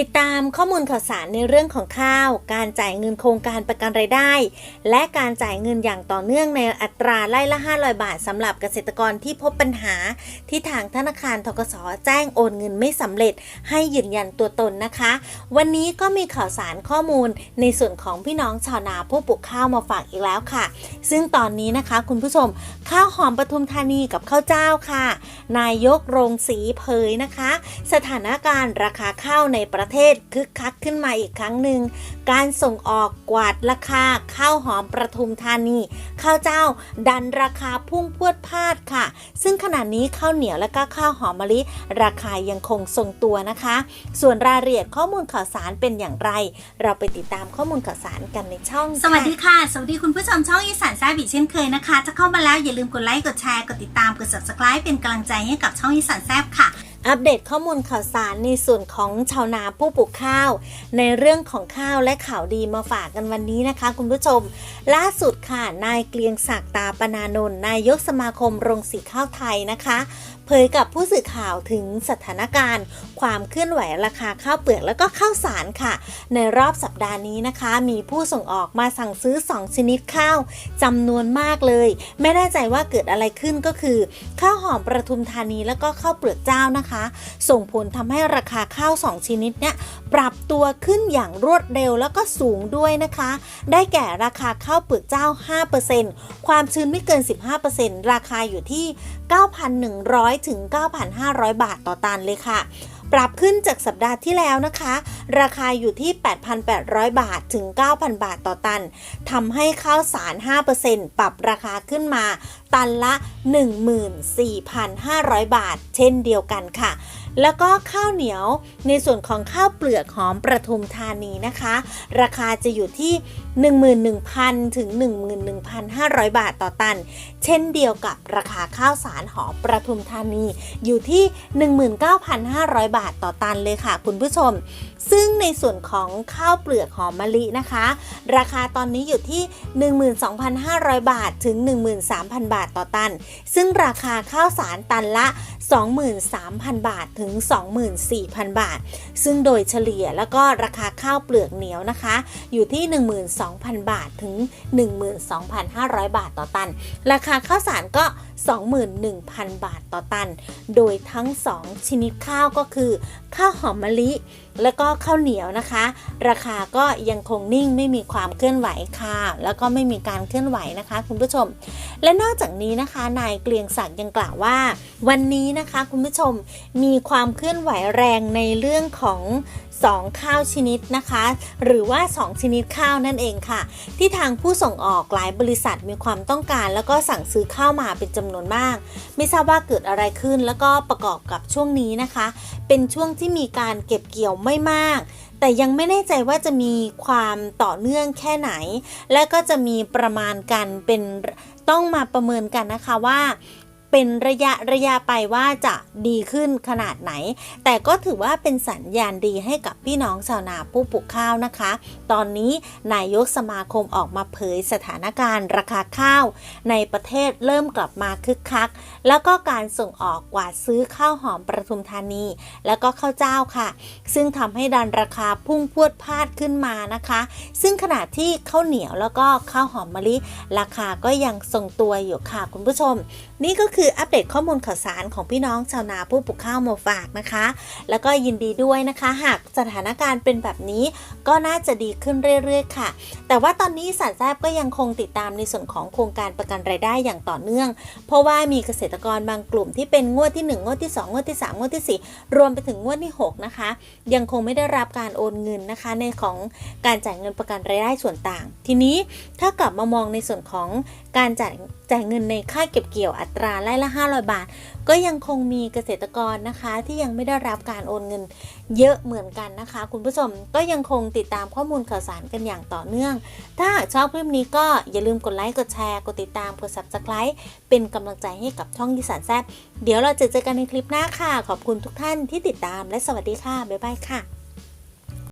ติดตามข้อมูลข่าวสารในเรื่องของข้าว การจ่ายเงินโครงการประกันรายได้ และการจ่ายเงินอย่างต่อเนื่องในอัตราไล่ละ 500 บาทสำหรับเกษตรกรที่พบปัญหา ที่ทางธนาคารทกสแจ้งโอนเงินไม่สำเร็จ ให้ยืนยันตัวตนนะคะ วันนี้ก็มีข่าวสารข้อมูลในส่วนของพี่น้องชาวนาผู้ปลูกข้าวมาฝากอีกแล้วค่ะ ซึ่งตอนนี้นะคะคุณผู้ชม ข้าวหอมปทุมธานีกับข้าวเจ้าค่ะ นายกโรงสีเผยนะคะ สถานการณ์ราคาข้าวในประเทศคึกคักขึ้นมาอีกครั้งหนึ่ง การส่งออกกวาดราคาข้าวหอมประทุมธานีข้าวเจ้าดันราคาพุ่งพวดพลาดค่ะ ซึ่งขณะนี้ข้าวเหนียวและก็ข้าวหอมมะลิ ราคายังคงทรงตัวนะคะ ส่วนรายละเอียดข้อมูลข่าวสารเป็นอย่างไร เราไปติดตามข้อมูลข่าวสารกันในช่อง สวัสดีค่ะ สวัสดีคุณผู้ชมช่องอีสานแซ่บอีกเช่นเคยนะคะถ้าเข้ามาแล้วอย่าลืมกดไลค์กดแชร์กดติดตามกด subscribe เป็นกำลังใจให้กับช่องอีสานแซ่บค่ะ อัปเดตข้อมูลข่าวสารในส่วนของชาวนาผู้ปลูกข้าว ในเรื่องของข้าวและข่าวดีมาฝากกันวันนี้นะคะ คุณผู้ชม ล่าสุดค่ะนายเกรียงศักดิ์ตาปนานนท์นายกสมาคมโรงสีข้าวไทยนะคะเผยกับผู้สื่อข่าวถึงสถานการณ์ ความเคลื่อนไหวราคาข้าวเปลือกแล้วก็ข้าวสารค่ะ ในรอบสัปดาห์นี้นะคะ มีผู้ส่งออกมาสั่งซื้อ 2 ชนิดข้าวจำนวนมากเลย ไม่แน่ใจว่าเกิดอะไรขึ้นก็คือข้าวหอมประทุมธานีแล้วก็ข้าวเปลือกเจ้านะคะ ส่งผลทำให้ราคาข้าว 2 ชนิดเนี่ยปรับตัวขึ้นอย่างรวดเร็วแล้วก็สูงด้วยนะคะ ได้แก่ราคาข้าวเปลือกเจ้า 5%ความชื้นไม่เกิน 15%ราคาอยู่ที่ 9,100ถึง 9,500 บาทต่อตันเลยค่ะ ปรับขึ้นจากสัปดาห์ที่แล้วนะคะ ราคาอยู่ที่ 8,800 บาทถึง 9,000 บาทต่อตันทำให้ข้าวสาร 5%ปรับราคาขึ้นมา ตันละ 14,500 บาท เช่นเดียวกันค่ะ แล้วก็ข้าวเหนียวในส่วนของข้าวเปลือกหอมประทุมธานีนะคะ ราคาจะอยู่ที่ 11,000 ถึง 11,500 บาทต่อตัน เช่นเดียวกับราคาข้าวสารหอมประทุมธานีอยู่ที่ 19,500 บาทต่อตันเลยค่ะคุณผู้ชม ซึ่งในส่วนของข้าวเปลือกหอมมะลินะคะ ราคาตอนนี้อยู่ที่ 12,500 บาทถึง 13,000 บาทต่อตัน ซึ่งราคาข้าวสารตันละ 23,000 บาทถึงถึง 24,000 บาท ซึ่งโดยเฉลี่ยแล้วก็ราคาข้าวเปลือกเหนียวนะคะ อยู่ที่ 12,000 บาทถึง 12,500 บาทต่อตัน ราคาข้าวสารก็ 21,000 บาทต่อตัน โดยทั้ง 2 ชนิดข้าวก็คือ ข้าวหอมมะลิ แล้วก็ข้าวเหนียวนะคะ ราคาก็ยังคงนิ่งไม่มีความเคลื่อนไหวค่ะ แล้วก็ไม่มีการเคลื่อนไหวนะคะ คุณผู้ชม และนอกจากนี้นะคะนายเกรียงศักดิ์ยังกล่าวว่า วันนี้นะคะคุณผู้ชมมีความเคลื่อนไหวแรงในเรื่องของ 2 ข้าวชนิดนะคะ หรือว่า 2 ชนิดข้าวนั่นเองค่ะ ที่ทางผู้ส่งออกหลายบริษัทมีความต้องการ แล้วก็สั่งซื้อข้าวมาเป็นจำนวนมาก ไม่ทราบว่าเกิดอะไรขึ้น แล้วก็ประกอบกับช่วงนี้นะคะ เป็นช่วงที่มีการเก็บเกี่ยวไม่มากแต่ยังไม่แน่ใจว่าจะมีความต่อเนื่องแค่ไหน และก็จะมีประมาณกันเป็นต้องมาประเมินกันนะคะว่า เป็นระยะระยะไปว่าจะดีขึ้นขนาดไหน แต่ก็ถือว่าเป็นสัญญาณดีให้กับพี่น้องชาวนาผู้ปลูกข้าวนะคะ ตอนนี้นายกสมาคมออกมาเผยสถานการณ์ราคาข้าว ในประเทศเริ่มกลับมาคึกคัก แล้วก็การส่งออกกว่าซื้อข้าวหอมประทุมธานี แล้วก็ข้าวเจ้าค่ะ ซึ่งทำให้ดันราคาพุ่งพวดพาดขึ้นมานะคะ ซึ่งขณะที่ข้าวเหนียวแล้วก็ข้าวหอมมะลิ ราคาก็ยังทรงตัวอยู่ค่ะคุณผู้ชม นี่ก็คืออัปเดตข้อมูลข่าวสารของพี่น้องชาวนาผู้ปลูกข้าวมาฝากนะคะ แล้วก็ยินดีด้วยนะคะ หากสถานการณ์เป็นแบบนี้ก็น่าจะดีขึ้นเรื่อยๆ ค่ะ แต่ว่าตอนนี้สารแซบก็ยังคงติดตามในส่วนของโครงการประกันรายได้อย่างต่อเนื่อง เพราะว่ามีเกษตรกรบางกลุ่มที่เป็นงวดที่ 1 งวดที่ 2 งวดที่ 3 งวดที่ 4 รวมไปถึงงวดที่ 6 นะคะ ยังคงไม่ได้รับการโอนเงินนะคะ ในของการจ่ายเงินประกันรายได้ส่วนต่าง ทีนี้ถ้ากลับมามองในส่วนของการจ่ายจ่ายเงินในค่าเก็บเกี่ยวอัตราไล่ละ 500 บาท ก็ยังคงมีเกษตรกรนะคะที่ยังไม่ได้รับการโอนเงินเยอะเหมือนกันนะคะ คุณผู้ชมก็ยังคงติดตามข้อมูลข่าวสารกันอย่างต่อเนื่อง ถ้าชอบคลิปนี้ก็อย่าลืมกดไลค์กดแชร์กดติดตามกด subscribe เป็นกำลังใจให้กับช่องยิสานแซบเดี๋ยวเราจะเจอกันในคลิปหน้าค่ะ ขอบคุณทุกท่านที่ติดตามและสวัสดีค่ะบ๊ายบายค่ะ